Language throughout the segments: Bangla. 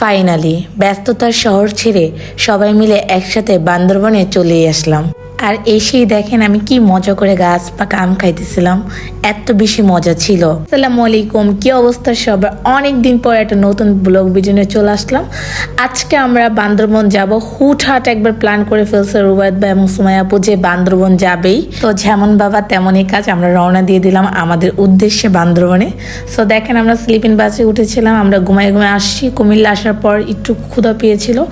ফাইনালি ব্যস্ততার শহর ছেড়ে সবাই মিলে একসাথে বান্দরবনে চলে আসলাম। আর এসেই দেখেন আমি কি মজা করে গাছ পাকা আম খাইতেছিলাম। এত বেশি মজা ছিল। আসসালামু আলাইকুম, কি অবস্থা সবার? অনেক দিন পর একটা নতুন ব্লগ ভিডিও চলে আসলাম। আজকে আমরা বান্দরবন যাব। হুটহাট একবার প্ল্যান করে ফেলছে রুবায়ত বা এবং সুমাই আপু যে বান্দরবন যাবেই। তো যেমন বাবা, তেমনই কাজ। আমরা রওনা দিয়ে দিলাম আমাদের উদ্দেশ্যে বান্দরবনে। সো দেখেন আমরা স্লিপিং বাসে উঠেছিলাম। আমরা ঘুমাই ঘুমাই আসছি। কুমিল্লা আসার পর একটু ক্ষুধা পেয়েছিল।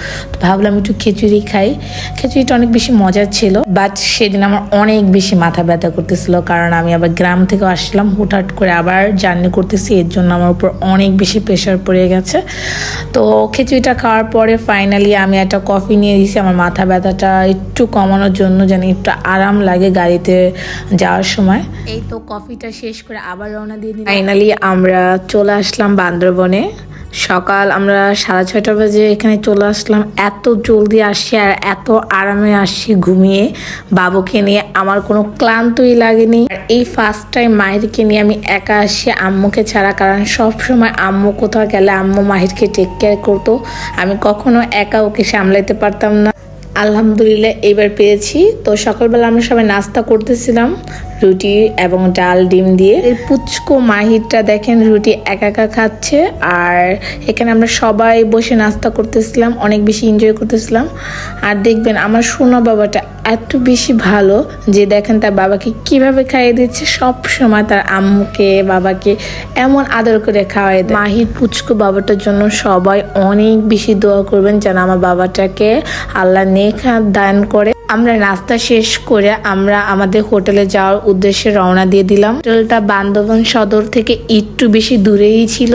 ভাবলাম একটু খিচুড়ি খাই। খিচুড়িটা অনেক বেশি মজার ছিল। বাট সেদিন আমার অনেক বেশি মাথা ব্যথা করতেছিল কারণ আমি আবার গ্রাম থেকে আসলাম হুটহাট করে আবার জার্নি করতেছি এর জন্য আমার উপর অনেক বেশি প্রেশার পড়ে গেছে। তো খিচুড়িটা খাওয়ার পরে ফাইনালি আমি একটা কফি নিয়ে দিয়েছি আমার মাথা ব্যথাটা একটু কমানোর জন্য যেন একটু আরাম লাগে গাড়িতে যাওয়ার সময়। এই তো কফিটা শেষ করে আবার রওনা দিয়ে ফাইনালি আমরা চলে আসলাম বান্দরবনে। সকাল আমরা সাড়ে ছয়টা বাজে এখানে চলে আসলাম। এত জলদি আসছি আর এত আরামে আসছি ঘুমিয়ে। বাবুকে নিয়ে আমার কোনো ক্লান্তই লাগেনি। আর এই ফার্স্ট টাইম মাহিরকে নিয়ে আমি একা আসি আম্মুকে ছাড়া, কারণ সব সময় আম্মু কোথাও গেলে আম্মু মাহিরকে টেক কেয়ার করতো। আমি কখনো একা ওকে সামলাইতে পারতাম না। আলহামদুলিল্লাহ এবার পেয়েছি। তো সকালবেলা আমরা সবাই নাস্তা করতেছিলাম। রুটি এবং ডাল, ডিম দিয়ে। পুচকো মাহিরটা দেখেন রুটি একা একা খাচ্ছে। আর এখানে আমরা সবাই বসে নাস্তা করতেছিলাম, অনেক বেশি এনজয় করতেছিলাম। আর দেখবেন আমার সোনা বাবাটা এত বেশি ভালো যে দেখেন তার বাবাকে কীভাবে খাইয়ে দিচ্ছে, সব সময় তার আম্মুকে, বাবাকে এমন আদর করে খাওয়াই দেয়। মাহির পুচকো বাবাটার জন্য সবাই অনেক বেশি দোয়া করবেন যেন আমার বাবাটাকে আল্লাহ নেখা দান করে। আমরা নাস্তা শেষ করে আমরা আমাদের হোটেলে যাওয়ার উদ্দেশ্যে রওনা দিয়ে দিলাম। হোটেলটা বান্দবন সদর থেকে একটু বেশি দূরেই ছিল,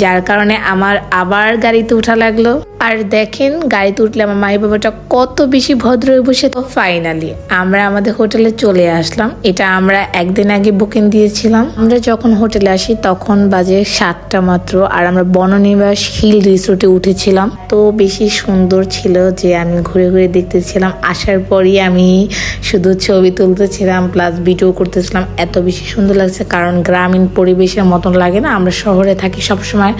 যার কারণে আমার আবার গাড়িতে উঠা লাগল। আর দেখেন গাড়িতে উঠলে আমার মাই বাবাটা কত বেশি ভদ্র হয়ে বসে তো ফাইনালি আমরা আমাদের হোটেলে চলে আসলাম। এটা আমরা একদিন আগে বুকিং দিয়েছিলাম। আমরা যখন হোটেলে আসি তখন বাজে সাতটা মাত্র আর আমরা বননিবাস হিল রিসোর্টে উঠেছিলাম। তো বেশি সুন্দর ছিল যে আমি ঘুরে ঘুরে দেখতেছিলাম। আসার পরই আমি শুধু ছবি তুলতেছিলাম প্লাস ভিডিও করতেছিলাম। এত বেশি সুন্দর লাগছে কারণ গ্রামীণ পরিবেশের মতন লাগে না। আমরা শহরে থাকি সবসময়,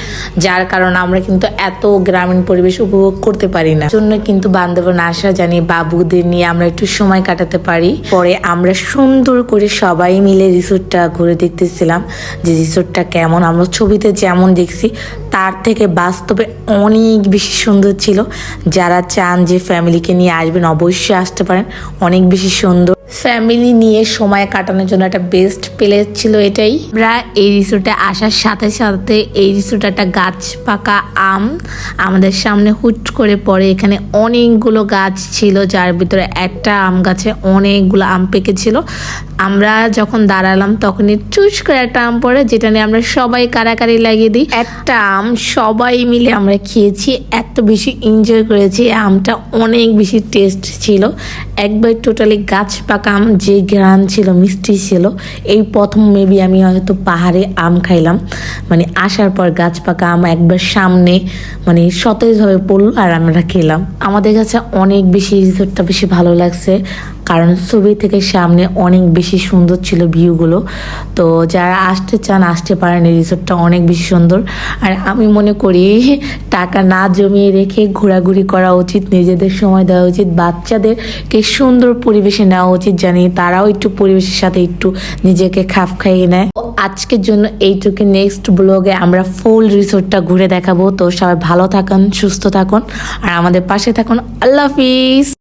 যার কারণে আমরা কিন্তু এত গ্রামীণ পরিবেশ উপভোগ করতে পারি না। জন্য কিন্তু বান্ধবন আসা জানি বাবুদের নিয়ে আমরা একটু সময় কাটাতে পারি। পরে আমরা সুন্দর করে সবাই মিলে রিসোর্টটা ঘুরে দেখতেছিলাম যে রিসোর্টটা কেমন, আমরা ছবিতে যেমন দেখছি, তার থেকে বাস্তবে অনেক বেশি সুন্দর ছিল। যারা চান যে ফ্যামিলিকে নিয়ে আসবেন অবশ্যই আসতে পারেন, অনেক বেশি সুন্দর। ফ্যামিলি নিয়ে সময় কাটানোর জন্য একটা বেস্ট প্লেস ছিল এটাই। আমরা এই রিসোর্টে আসার সাথে সাথে এই রিসোর্টে একটা গাছ পাকা আম আমাদের সামনে হুট করে পড়ে। এখানে অনেকগুলো গাছ ছিল, যার ভিতরে একটা আম গাছে অনেকগুলো আম পেকেছিল। আমরা যখন দাঁড়ালাম তখনই চুজ করে একটা আম পড়ে, যেটা নিয়ে আমরা সবাই কারাকারি লাগিয়ে দিই। একটা আম সবাই মিলে আমরা খেয়েছি, এত বেশি এনজয় করেছি। আমটা অনেক বেশি টেস্ট ছিল। একবার টোটালি গাছ পাকা আম যে গ্রান ছিল, মিষ্টি ছিল, এই প্রথম মেবি আমি হয়তো পাহাড়ে আম খাইলাম। মানে আসার পর গাছ পাকা আম একবার সামনে মানে সতেজভাবে পড়ল আর আমরা খেলাম। আমাদের কাছে অনেক বেশি রিসোর্টটা বেশি ভালো লাগছে, কারণ ছবি থেকে সামনে অনেক বেশি সুন্দর ছিল ভিউগুলো। তো যারা আসতে চান, আসতে পারেন, এই রিসোর্টটা অনেক বেশি সুন্দর। আর আমি মনে করি, টাকা না জমিয়ে রেখে ঘোরাঘুরি করা উচিত, নিজেদের সময় দেওয়া উচিত, বাচ্চাদেরকে সুন্দর পরিবেশে নেওয়া উচিত। জানি তারাও একটু পরিবেশের সাথে একটু নিজেকে খাপ খাইয়ে নেয়। আজকের জন্য এইটুকু নেক্সট ব্লগে আমরা ফুল রিসোর্টটা ঘুরে দেখাবো। তো সবাই ভালো থাকুন, সুস্থ থাকুন, আর আমাদের পাশে থাকুন। আল্লাহ হাফিজ।